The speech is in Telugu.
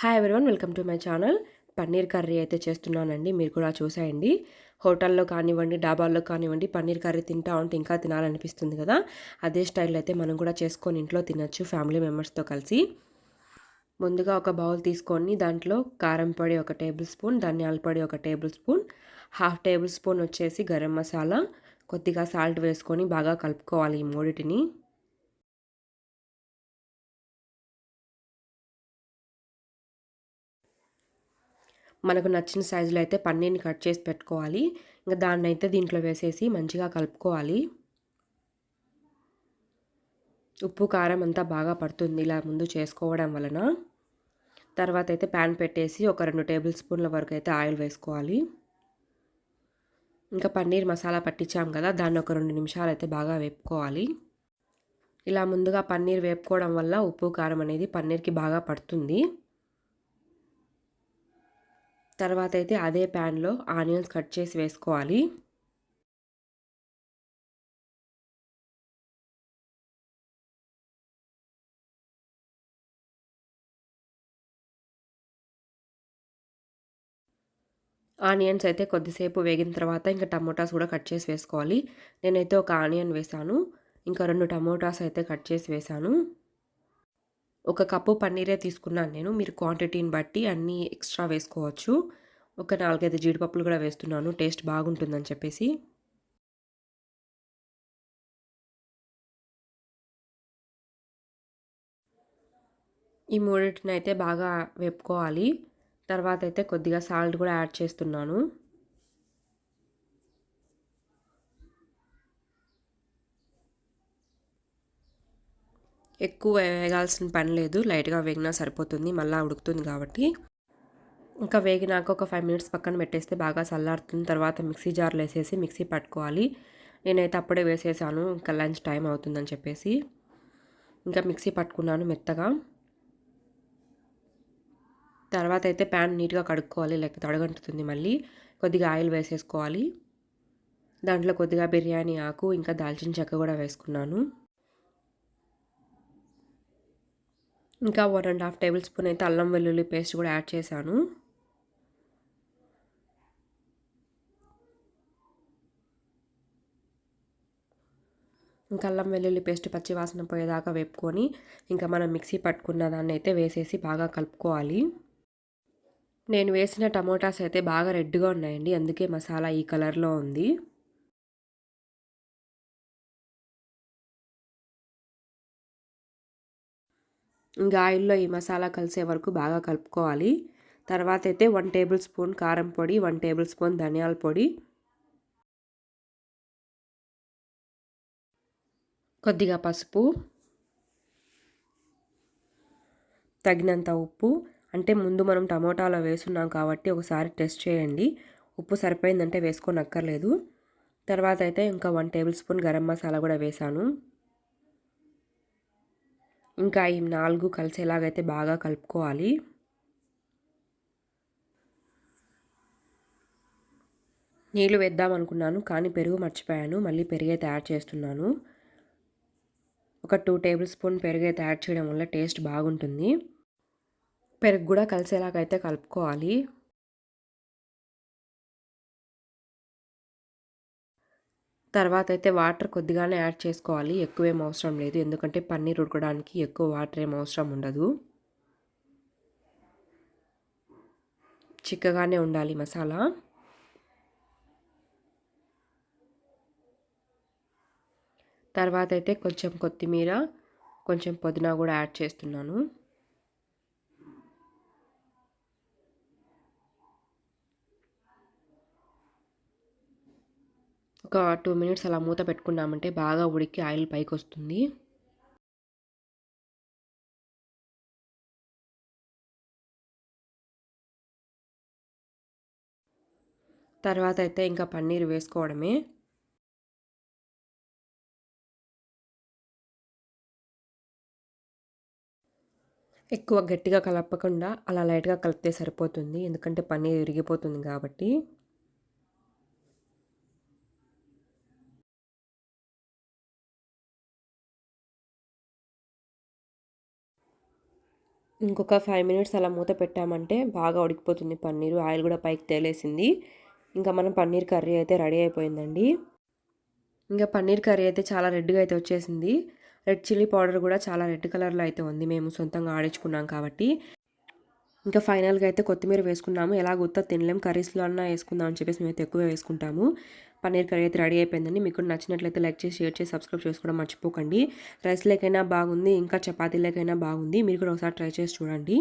Hi everyone welcome to my channel paneer curry అయితే చేస్తున్నానండి మీరు కూడా చూసేయండి. హోటల్లో కానివ్వండి డాబాల్లో కానివ్వండి పన్నీర్ కర్రీ తింటా ఉంటే ఇంకా తినాలనిపిస్తుంది కదా. అదే స్టైల్ అయితే మనం కూడా చేసుకొని ఇంట్లో తినచ్చు ఫ్యామిలీ మెంబర్స్తో కలిసి. ముందుగా ఒక బౌల్ తీసుకొని దాంట్లో కారం పొడి ఒక టేబుల్ స్పూన్ ధనియాల పొడి ఒక tablespoon half tablespoon వచ్చేసి గరం మసాలా కొద్దిగా సాల్ట్ వేసుకొని బాగా కలుపుకోవాలి ఈ మూడిటిని. మనకు నచ్చిన సైజులో అయితే పన్నీర్ని కట్ చేసి పెట్టుకోవాలి. ఇంకా దాన్ని అయితే దీంట్లో వేసేసి మంచిగా కలుపుకోవాలి. ఉప్పు కారం అంతా బాగా పడుతుంది ఇలా ముందు చేసుకోవడం వలన. తర్వాత అయితే ప్యాన్ పెట్టేసి ఒక రెండు టేబుల్ స్పూన్ల వరకు అయితే ఆయిల్ వేసుకోవాలి. ఇంకా పన్నీర్ మసాలా పట్టించాం కదా దాన్ని ఒక రెండు నిమిషాలు అయితే బాగా వేపుకోవాలి. ఇలా ముందుగా పన్నీర్ వేపుకోవడం వల్ల ఉప్పు కారం అనేది పన్నీర్కి బాగా పడుతుంది. తర్వాత అయితే అదే ప్యాన్లో ఆనియన్స్ కట్ చేసి వేసుకోవాలి. ఆనియన్స్ అయితే కొద్దిసేపు వేగిన తర్వాత ఇంకా టమోటాస్ కూడా కట్ చేసి వేసుకోవాలి. నేనైతే ఒక ఆనియన్ వేసాను. ఇంకా రెండు టమోటాస్ అయితే కట్ చేసి వేసాను. ఒక కప్పు పన్నీరే తీసుకున్నాను నేను. మీరు క్వాంటిటీని బట్టి అన్నీ ఎక్స్ట్రా వేసుకోవచ్చు. ఒక నాలుగైదు జీడిపప్పులు కూడా వేస్తున్నాను. టేస్ట్ బాగుంటుందని చెప్పేసి. ఈ మూడింటిని అయితే బాగా వేపుకోవాలి. తర్వాత అయితే కొద్దిగా సాల్ట్ కూడా యాడ్ చేస్తున్నాను. ఎక్కువ వేగాల్సిన పని లేదు. లైట్గా వేగినా సరిపోతుంది. మళ్ళీ ఉడుకుతుంది కాబట్టి. ఇంకా వేగినాక ఒక ఫైవ్ మినిట్స్ పక్కన పెట్టేస్తే బాగా చల్లారుతుంది. తర్వాత మిక్సీ జార్లో వేసేసి మిక్సీ పట్టుకోవాలి. నేనైతే అప్పుడే వేసేసాను. ఇంకా లంచ్ టైం అవుతుందని చెప్పేసి. ఇంకా మిక్సీ పట్టుకున్నాను మెత్తగా. తర్వాత అయితే ప్యాన్ నీట్గా కడుక్కోవాలి. లేకపోతే అడగంటుతుంది మళ్ళీ. కొద్దిగా ఆయిల్ వేసేసుకోవాలి. దాంట్లో కొద్దిగా బిర్యానీ ఆకు ఇంకా దాల్చిన చెక్క కూడా వేసుకున్నాను. ఇంకా one and half tablespoon అయితే అల్లం వెల్లుల్లి పేస్ట్ కూడా యాడ్ చేశాను. ఇంకా అల్లం వెల్లుల్లి పేస్ట్ పచ్చి వాసన పోయేదాకా వేపుకొని ఇంకా మనం మిక్సీ పట్టుకున్న దాన్ని అయితే వేసేసి బాగా కలుపుకోవాలి. నేను వేసిన టమోటాస్ అయితే బాగా రెడ్గా ఉన్నాయండి అందుకే మసాలా ఈ కలర్లో ఉంది. ఇంకా ఆయిల్లో ఈ మసాలా కలిసే వరకు బాగా కలుపుకోవాలి. తర్వాత అయితే వన్ టేబుల్ స్పూన్ కారం పొడి వన్ టేబుల్ స్పూన్ ధనియాల పొడి. కొద్దిగా పసుపు. తగినంత ఉప్పు. అంటే ముందు మనం టమోటాలో వేసున్నాం కాబట్టి ఒకసారి టెస్ట్ చేయండి. ఉప్పు సరిపోయిందంటే వేసుకోనక్కర్లేదు. తర్వాత అయితే ఇంకా one tablespoon garam masala కూడా వేసాను. ఇంకా ఈ నాలుగు కలిసేలాగైతే బాగా కలుపుకోవాలి. నీళ్ళు వేద్దాం అనుకున్నాను కానీ పెరుగు మర్చిపోయాను. మళ్ళీ పెరుగు అయితే యాడ్ చేస్తున్నాను. ఒక టూ టేబుల్ స్పూన్ పెరుగు అయితే యాడ్ చేయడం వల్ల టేస్ట్ బాగుంటుంది. పెరుగు కూడా కలిసేలాగైతే కలుపుకోవాలి. తర్వాత అయితే వాటర్ కొద్దిగానే యాడ్ చేసుకోవాలి. ఎక్కువేం అవసరం లేదు. ఎందుకంటే పన్నీర్ ఉడకడానికి ఎక్కువ వాటర్ ఏం అవసరం ఉండదు. చిక్కగానే ఉండాలి మసాలా. తర్వాత అయితే కొంచెం కొత్తిమీర కొంచెం పుదీనా కూడా యాడ్ చేస్తున్నాను. ఒక టూ మినిట్స్ అలా మూత పెట్టుకున్నామంటే బాగా ఉడికి ఆయిల్ పైకి వస్తుంది తర్వాత అయితే ఇంకా పన్నీర్ వేసుకోవడమే. ఎక్కువ గట్టిగా కలపకుండా అలా లైట్గా కలిపితే సరిపోతుంది. ఎందుకంటే పన్నీర్ విరిగిపోతుంది కాబట్టి. ఇంకొక ఫైవ్ మినిట్స్ అలా మూత పెట్టామంటే బాగా ఉడికిపోతుంది పన్నీరు. ఆయిల్ కూడా పైకి తేలేసింది. ఇంకా మనం పన్నీర్ కర్రీ అయితే రెడీ అయిపోయిందండి. ఇంకా పన్నీర్ కర్రీ అయితే చాలా రెడ్గా అయితే వచ్చేసింది. రెడ్ చిల్లీ పౌడర్ కూడా చాలా రెడ్ కలర్లో అయితే ఉంది. మేము సొంతంగా ఆడించుకున్నాం కాబట్టి. ఇంకా ఫైనల్గా అయితే కొత్తిమీర వేసుకున్నాము. ఎలా గుర్తా తినలేం కర్రీస్లో అన్నా వేసుకుందాం అని చెప్పేసి మేము అయితే ఎక్కువ వేసుకుంటాము. పన్నీర్ కర్రీ అయితే రెడీ అయిపోయిందండి. మీకు నచ్చినట్లయితే లైక్ చేసి షేర్ చేసి సబ్స్క్రైబ్ చేసుకోవడం మర్చిపోకండి. రైస్ లేకైనా బాగుంది ఇంకా చపాతీలకైనా బాగుంది. మీరు కూడా ఒకసారి ట్రై చేసి చూడండి.